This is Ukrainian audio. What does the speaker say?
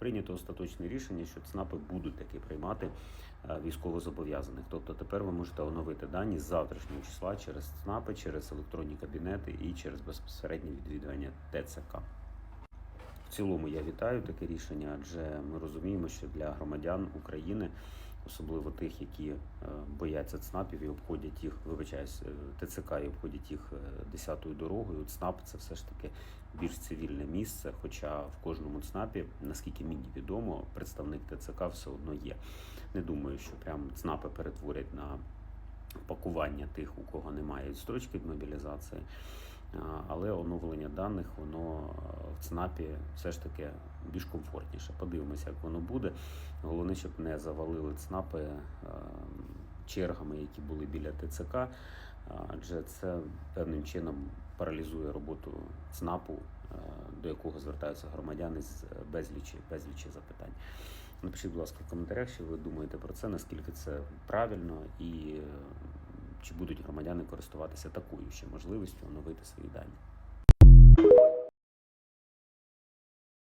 прийнято остаточне рішення, що ЦНАПи будуть таки приймати е, військовозобов'язаних. Тобто тепер ви можете оновити дані з завтрашнього числа через ЦНАПи, через електронні кабінети і через безпосереднє відвідування ТЦК. В цілому я вітаю таке рішення, адже ми розуміємо, що для громадян України, особливо тих, які е, бояться ЦНАПів і обходять їх, вибачаюсь, е, ТЦК і обходять їх е, десятою дорогою. ЦНАП це все ж таки більш цивільне місце. Хоча в кожному ЦНАПі, наскільки мені відомо, представник ТЦК все одно є. Не думаю, що прям ЦНАПи перетворять на пакування тих, у кого немає строчки від мобілізації. Але оновлення даних воно ЦНАПі все ж таки більш комфортніше. Подивимося, як воно буде. Головне, щоб не завалили ЦНАПи е, чергами, які були біля ТЦК, адже це певним чином паралізує роботу ЦНАПу, е, до якого звертаються громадяни з безлічі, безлічі запитань. Напишіть, будь ласка, в коментарях, що ви думаєте про це, наскільки це правильно і е, чи будуть громадяни користуватися такою ще можливістю оновити свої дані.